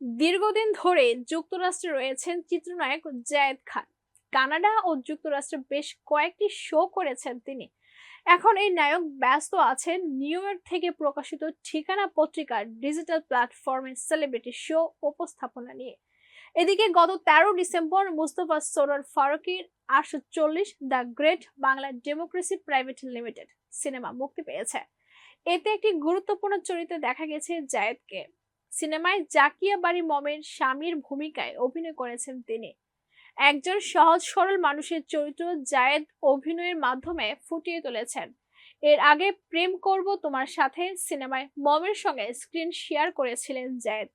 দীর্ঘদিন ধরে যুক্তরাষ্ট্রে রয়েছেন চিত্রনায়ক জায়েদ খান। কানাডা ও যুক্তরাষ্ট্রে বেশ কয়েকটি শো করেছেন তিনি। এখন এই নায়ক ব্যস্ত আছেন নিউ ইয়র্ক থেকে প্রকাশিত ঠিকানা পত্রিকার ডিজিটাল প্ল্যাটফর্মে সেলিব্রিটি শো উপস্থাপনা নিয়ে। এদিকে গত তেরো ডিসেম্বর মুস্তফা সরোর ফারুকির আটশো চল্লিশ the great Bangla democracy private limited cinema মুক্তি পেয়েছে। এতে একটি গুরুত্বপূর্ণ চরিত্রে দেখা গেছে জায়েদকে। সিনেমায় জাকিয়া বাড়ি মমের স্বামীর ভূমিকায় অভিনয় করেছেন তিনি। একজন সহজ সরল মানুষের চরিত্র জায়েদ অভিনয়ের মাধ্যমে ফুটিয়ে তুলেছেন। এর আগে প্রেম করব তোমার সাথে সিনেমায় মমের সঙ্গে স্ক্রিন শেয়ার করেছিলেন জায়েদ।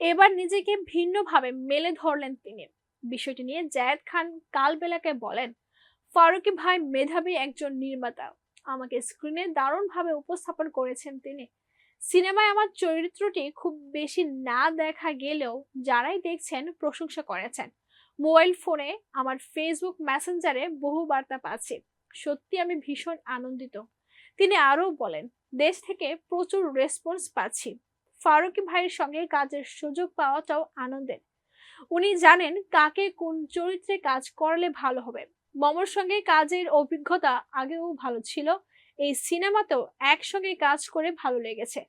এবার নিজেকে ভিন্নভাবে মেলে ধরলেন তিনি। বিষয়টি নিয়ে জায়েদ খান কালবেলাকে বলেন, ফারুকি ভাই মেধাবী একজন নির্মাতা। আমাকে স্ক্রিনে দারুণভাবে উপস্থাপন করেছেন তিনি। সিনেমায় আমার চরিত্রটি খুব বেশি না দেখা গেলেও যারাই দেখছেন প্রশংসা করেছেন। মোবাইল ফোনে আমার ফেসবুক মেসেঞ্জারে বহু বার্তা পাচ্ছি। সত্যি আমি ভীষণ আনন্দিত। তিনি আরও বলেন, দেশ থেকে প্রচুর রেসপন্স পাচ্ছি। ফারুকি ভাইয়ের সঙ্গে কাজের সুযোগ পাওয়াটাও আনন্দের। উনি জানেন কাকে কোন চরিত্রে কাজ করলে ভালো হবে। মমর সঙ্গে কাজের অভিজ্ঞতা আগেও ভালো ছিল। এই সিনেমাতেও একসঙ্গে কাজ করে ভালো লেগেছে।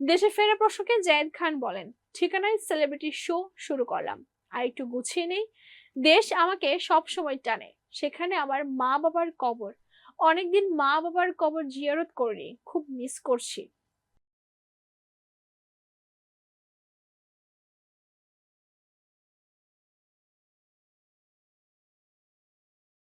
দেশে ফেরা প্রসঙ্গে জায়েদ খান বলেন, ঠিকানায় সেলিব্রিটি শো শুরু করলাম। আর একটু গুছিয়ে নেই। দেশ আমাকে সব সময় টানে। সেখানে আমার মা বাবার কবর। অনেকদিন মা বাবার কবর জিয়ারত করিনি। খুব মিস করছি।